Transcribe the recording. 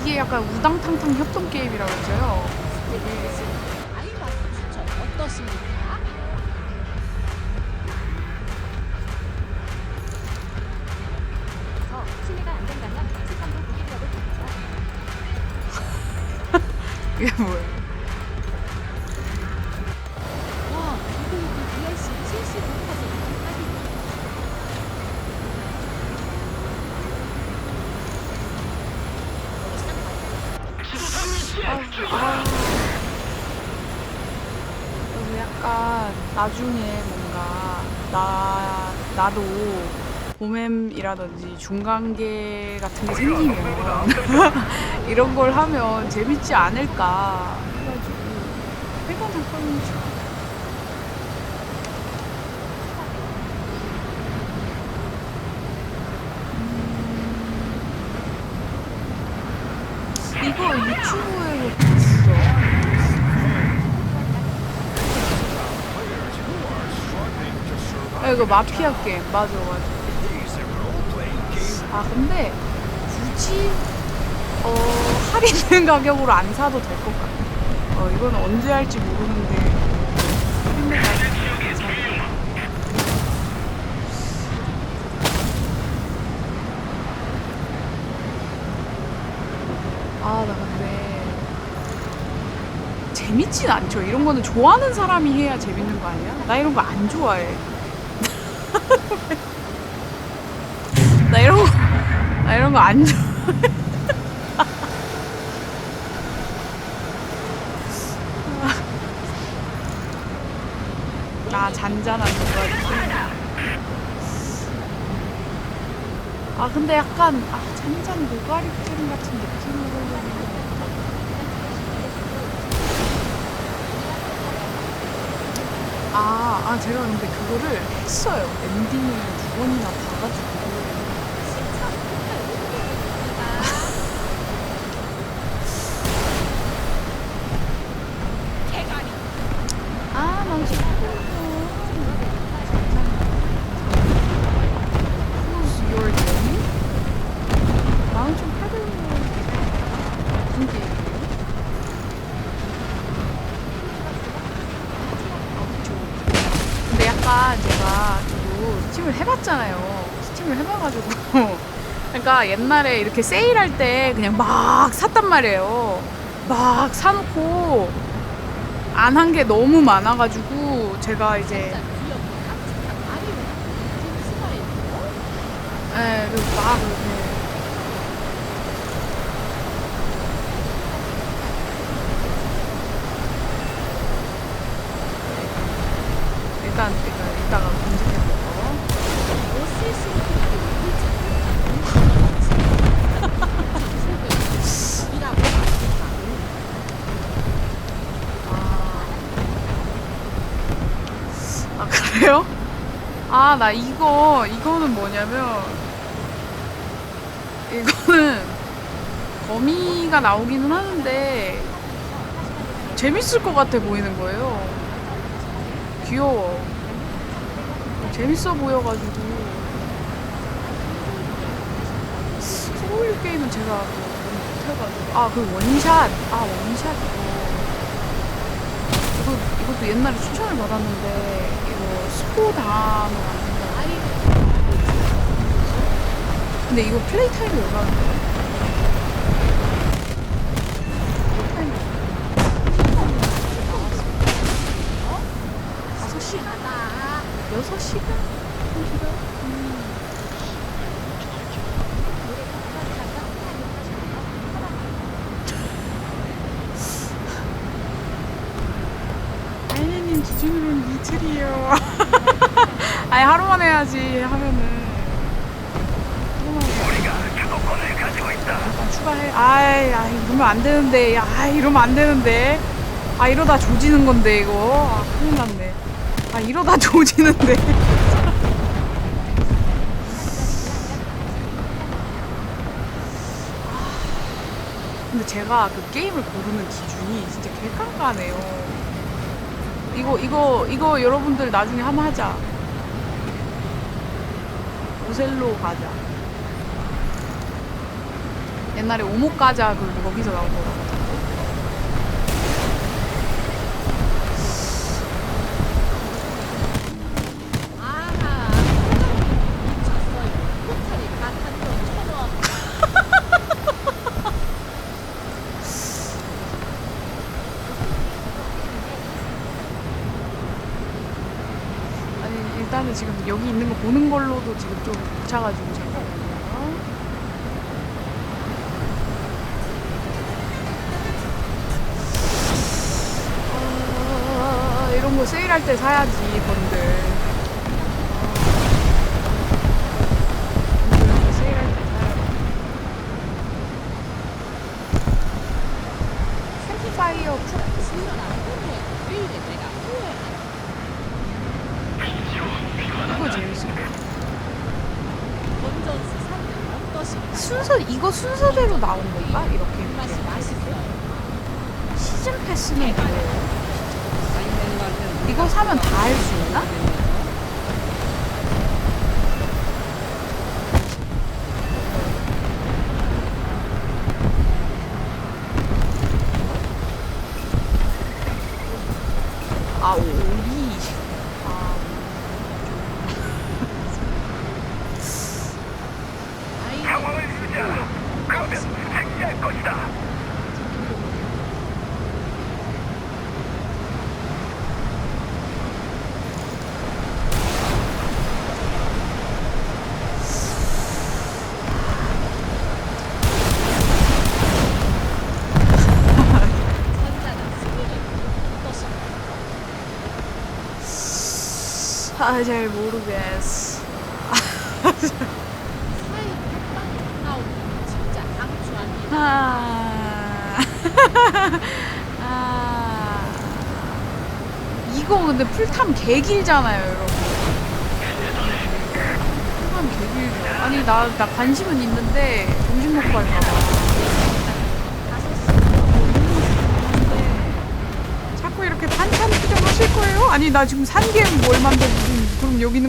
이게 약간 우당탕탕 협동 게임이라고 했어요. 아이마스 추천 어떠십니까? 저 심의가 안 된다면 식감도 고기려고 합니다. 이게 뭐예요? 그래서 약간 나중에 뭔가 나 나도 보mem이라든지 중간계 같은 게 생기면 이런 걸 하면 재밌지 않을까 해가지고 일단 잠깐만요. 음, 이거 유튜브에서 봤어. 아, 이거 마피아 게임 맞아 맞아. 아 근데 굳이 어 할인된 가격으로 안 사도 될 것 같아. 어 이건 언제 할지 모르는데 할인된 가격으로. 아, 나 근데 재밌진 않죠. 이런 거는 좋아하는 사람이 해야 재밌는 거 아니야? 나 이런 거 안 좋아해. 나 이런 거, 나 이런 거 안 좋아해. 나 잔잔한 노가리. 아 근데 약간 아 잔잔 노가리 게임 같은 느낌으로 아, 아 제가 근데 그거를 했어요. 엔딩을 두 번이나 봐가지고 아 너무 Who's your enemy? 나는 좀 패들 무슨 게임이에요? 아, 그쵸. 근데 약간 제가 저도 스팀을 해봤잖아요. 스팀을 해봐가지고. 그러니까 옛날에 이렇게 세일할 때 그냥 막 샀단 말이에요. 막 사놓고 안 한 게 너무 많아가지고 제가 이제 예, 그막 이렇게 일단 일단 이따가 검색해보고 아, 아 그래요? 아 나 이거 이거는 뭐냐면 이거는 거미가 나오기는 하는데 재밌을 것 같아 보이는 거예요. 귀여워. 재밌어 보여가지고 소울 게임은 제가 뭐 못해가지고 아 그 원샷 아 원샷 이거 이것도 옛날에 추천을 받았는데 이거 스포 당하면 안 된다. 근데 이거 플레이 타임이? 다섯 시간? 여섯 시간? 아이네님 기준으로는 이틀이요. 아니 하루만 해야지 하면은. 일단 추가해. 아이, 아이, 이러면 안 되는데. 야, 아이, 이러면 안 되는데. 아, 이러다 조지는 건데, 이거. 아, 큰일 났네. 아, 이러다 조지는데. 근데 제가 그 게임을 고르는 기준이 진짜 개깜깜해요. 이거, 이거, 이거 여러분들 나중에 한번 하자. 오셀로 가자. 옛날에 오목 과자 그 거기서 나온 거라고. 아하, 미쳤어요. 포탈이 가탄도 천원. 아니 일단은 지금 여기 있는 거 보는 걸로도 지금 좀 벅차가지고 잠깐만요. 아, 이런 거 세일할 때 사야지 사야지. 캠프파이어 쿡 신나라 후회. 왜 이래 내가 후회. 이거 재밌어. 건전스 산는 어떠신가? 순서 이거 순서대로 나온 건가? 이렇게 맛이 맛있어요. 시즌 패스는 뭐예요? 이거 사면 다 할 수 있나? 아 오리 아 아이 상황을 유지하라. 그러면 승리할 것이다. 전자는 승리를 어떠신가? 아, 잘 모르겠어. 아, 아, 이거 근데 풀탐 개 길잖아요, 여러분. 풀탐 개 길죠. 아니, 나, 나 관심은 있는데, 점심 먹고 할까봐. 이렇게 반찬 투정 하실 거예요? 아니, 나 지금 산게 뭘 만들 무슨, 그럼 여기는